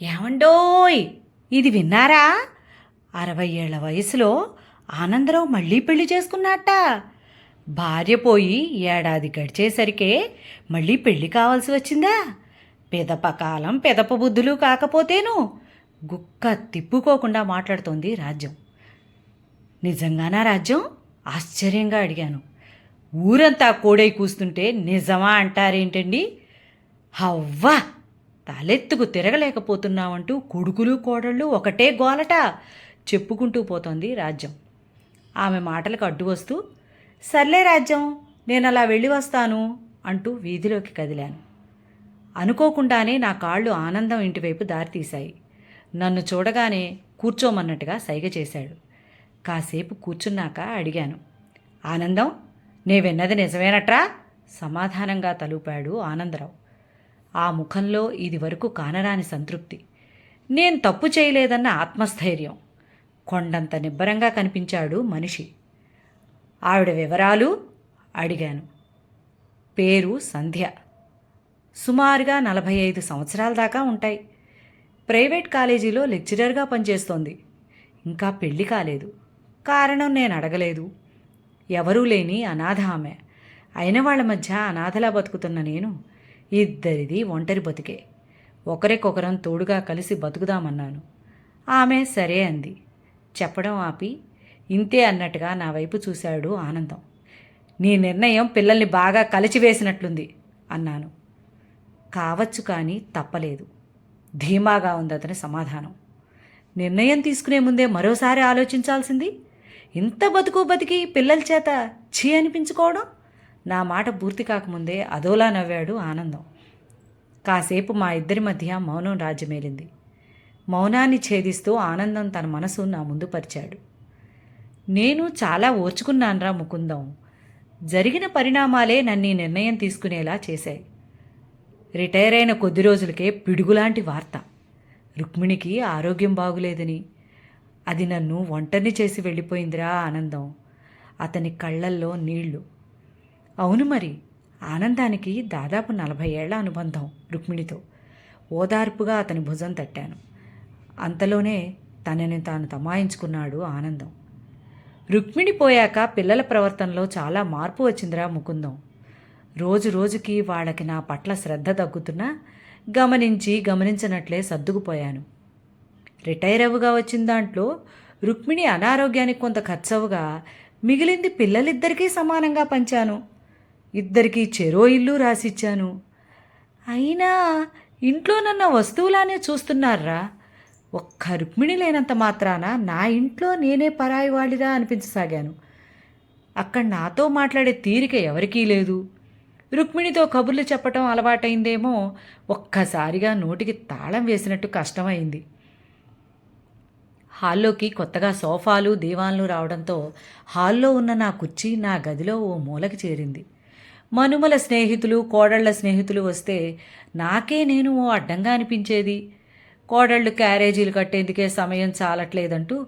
ఏమండోయ్! ఇది విన్నారా? అరవై ఏళ్ళ వయసులో ఆనందరావు మళ్ళీ పెళ్ళి చేసుకున్నట్ట భార్య పోయి ఏడాది గడిచేసరికే మళ్ళీ పెళ్ళి కావాల్సి వచ్చిందా? పెదప కాలం పెదప బుద్ధులు కాకపోతేను గుక్క తిప్పుకోకుండా మాట్లాడుతోంది రాజ్యం. నిజంగానా రాజ్యం? ఆశ్చర్యంగా అడిగాను. ఊరంతా కోడై కూస్తుంటే నిజమా అంటారేంటండి? హవ్వా తలెత్తుకు తిరగలేకపోతున్నామంటూ కొడుకులు కోడళ్ళు ఒకటే గోలట చెప్పుకుంటూ పోతోంది రాజ్యం. ఆమె మాటలకు అడ్డు వస్తూ సర్లే రాజ్యం నేను అలా వెళ్ళి వస్తాను అంటూ వీధిలోకి కదిలాను. అనుకోకుండానే నా కాళ్ళు ఆనందం ఇంటివైపు దారితీశాయి. నన్ను చూడగానే కూర్చోమన్నట్టుగా సైగ చేశాడు. కాసేపు కూర్చున్నాక అడిగాను ఆనందం నే విన్నది నిజమేనట్రా? సమాధానంగా తలుపాడు ఆనందరావు. ఆ ముఖంలో ఇది వరకు కానరాని సంతృప్తి. నేను తప్పు చేయలేదన్న ఆత్మస్థైర్యం. కొండంత నిబ్బరంగా కనిపించాడు మనిషి. ఆవిడ వివరాలు అడిగాను. పేరు సంధ్య. సుమారుగా నలభై ఐదు సంవత్సరాల దాకా ఉంటాయి. ప్రైవేట్ కాలేజీలో లెక్చరర్గా పనిచేస్తోంది. ఇంకా పెళ్ళి కాలేదు. కారణం నేను అడగలేదు. ఎవరూ లేని అనాథ ఆమె. అయిన వాళ్ళ మధ్య అనాథలా బతుకుతున్న నేను ఇద్దరిది ఒంటరి బతికే. ఒకరికొకరం తోడుగా కలిసి బతుకుదామన్నాను. ఆమె సరే అంది. చెప్పడం ఆపి ఇంతే అన్నట్టుగా నా వైపు చూశాడు ఆనందం. నీ నిర్ణయం పిల్లల్ని బాగా కలిచివేసినట్లుంది అన్నాను. కావచ్చు కానీ తప్పలేదు. ధీమాగా ఉంది అతని సమాధానం. నిర్ణయం తీసుకునే ముందే మరోసారి ఆలోచించాల్సింది ఇంత బతుకు బతికి పిల్లల చేత ఛీ అనిపించుకోవడం? నా మాట పూర్తి కాకముందే అదోలా నవ్వాడు ఆనందం. కాసేపు మా ఇద్దరి మధ్య మౌనం రాజ్యమేలింది మౌనాన్ని ఛేదిస్తూ ఆనందం తన మనసు నా ముందు పరిచాడు. నేను చాలా ఓర్చుకున్నానరా ముకుందం. జరిగిన పరిణామాలే నన్ను ఈ నిర్ణయం తీసుకునేలా చేశాయి. రిటైర్ అయిన కొద్ది రోజులకే పిడుగులాంటి వార్త. రుక్మిణికి ఆరోగ్యం బాగులేదని. అది నన్ను ఒంటరిని చేసి వెళ్ళిపోయిందిరా ఆనందం. అతని కళ్ళల్లో నీళ్ళు. అవును మరి. ఆనందానికి దాదాపు నలభై ఏళ్ళ అనుబంధం రుక్మిణితో. ఓదార్పుగా అతని భుజం తట్టాను. అంతలోనే తనని తాను తమాయించుకున్నాడు ఆనందం. రుక్మిణి పోయాక పిల్లల ప్రవర్తనలో చాలా మార్పు వచ్చిందిరా ముకుందం. రోజు రోజుకి వాళ్ళకి నా పట్ల శ్రద్ధ తగ్గుతున్నా గమనించి గమనించినట్లే సర్దుకుపోయాను. రిటైర్ అవ్వగా వచ్చిన దాంట్లో రుక్మిణి అనారోగ్యానికి కొంత ఖర్చవుగా మిగిలింది పిల్లలిద్దరికీ సమానంగా పంచాను. ఇద్దరికీ చెరో ఇల్లు రాసిచ్చాను. అయినా ఇంట్లో నన్న వస్తువులానే చూస్తున్నారా? ఒక్క రుక్మిణి లేనంత మాత్రాన నా ఇంట్లో నేనే పరాయి వాడిరా అనిపించసాగాను. అక్కడ నాతో మాట్లాడే తీరిక ఎవరికీ లేదు. రుక్మిణితో కబుర్లు చెప్పటం అలవాటైందేమో ఒక్కసారిగా నోటికి తాళం వేసినట్టు కష్టమైంది. హాల్లోకి కొత్తగా సోఫాలు దీవాన్లు రావడంతో హాల్లో ఉన్న నా కుర్చీ నా గదిలో ఓ మూలకి చేరింది. మనుమల స్నేహితులు కోడళ్ళ స్నేహితులు వస్తే నాకే నేను ఓ అడ్డంగా అనిపించేది. కోడళ్ళు క్యారేజీలు కట్టేందుకే సమయం చాలట్లేదంటూ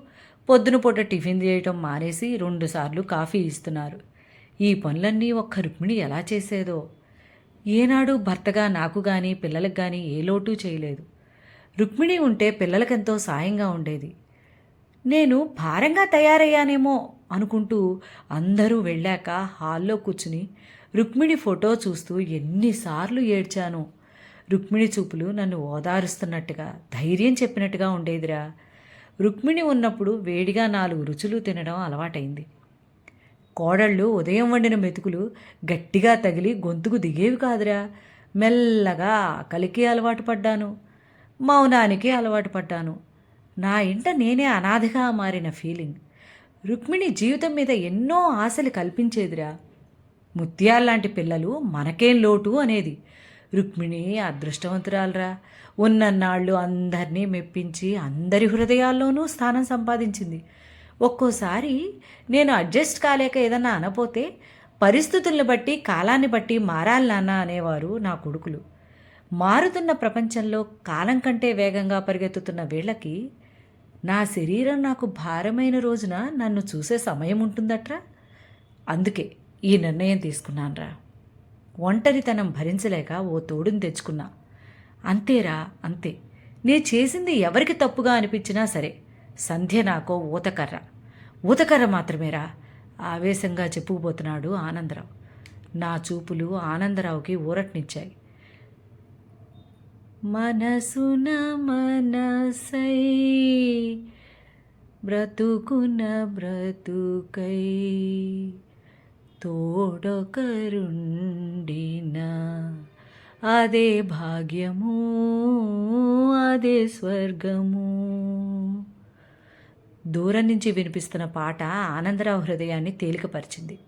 పొద్దున పూట టిఫిన్ చేయటం మానేసి రెండుసార్లు కాఫీ ఇస్తున్నారు. ఈ పనులన్నీ ఒక్క రుక్మిణి ఎలా చేసేదో? ఏనాడు భర్తగా నాకు కానీ పిల్లలకు కానీ ఏ లోటు చేయలేదు. రుక్మిణి ఉంటే పిల్లలకెంతో సాయంగా ఉండేది. నేను భారంగా తయారయ్యానేమో అనుకుంటూ అందరూ వెళ్ళాక హాల్లో కూర్చుని రుక్మిణి ఫోటో చూస్తూ ఎన్నిసార్లు ఏడ్చాను. రుక్మిణి చూపులు నన్ను ఓదారుస్తున్నట్టుగా ధైర్యం చెప్పినట్టుగా ఉండేదిరా. రుక్మిణి ఉన్నప్పుడు వేడిగా నాలుగు రుచులు తినడం అలవాటైంది. కోడళ్ళు ఉదయం వండిన మెతుకులు గట్టిగా తగిలి గొంతుకు దిగేవి కాదురా. మెల్లగా ఆకలికి అలవాటు పడ్డాను. మౌనానికి అలవాటు పడ్డాను. నా ఇంట నేనే అనాథగా మారిన ఫీలింగ్. రుక్మిణి జీవితం మీద ఎన్నో ఆశలు కల్పించేదిరా. ముత్యాల్లాంటి పిల్లలు మనకేం లోటు అనేది. రుక్మిణి అదృష్టవంతురాలరా. ఉన్నన్నాళ్ళు అందరినీ మెప్పించి అందరి హృదయాల్లోనూ స్థానం సంపాదించింది. ఒక్కోసారి నేను అడ్జస్ట్ కాలేక ఏదన్నా అనపోతే పరిస్థితుల్ని బట్టి కాలాన్ని బట్టి మారాలి నాన్న అనేవారు నా కొడుకులు. మారుతున్న ప్రపంచంలో కాలం కంటే వేగంగా పరిగెత్తుతున్న వీళ్ళకి నా శరీరం నాకు భారమైన రోజున నన్ను చూసే సమయం ఉంటుందట్రా? అందుకే ఈ నిర్ణయం తీసుకున్నానురా. ఒంటరితనం భరించలేక ఓ తోడుని తెచ్చుకున్నా. అంతేరా అంతే. నే చేసింది ఎవరికి తప్పుగా అనిపించినా సరే సంధ్య నాకో ఊతకర్ర. ఊతకర్ర మాత్రమేరా ఆవేశంగా చెప్పుకుపోతున్నాడు ఆనందరావు. నా చూపులు ఆనందరావుకి ఊరట్నిచ్చాయి. మనసున మనసై బ్రతుకున బ్రతుకై. తోడొకరుండిన. అదే భాగ్యము అదే స్వర్గము. దూరం నుంచి వినిపిస్తున్న పాట ఆనందరావు హృదయాన్ని తేలికపరిచింది.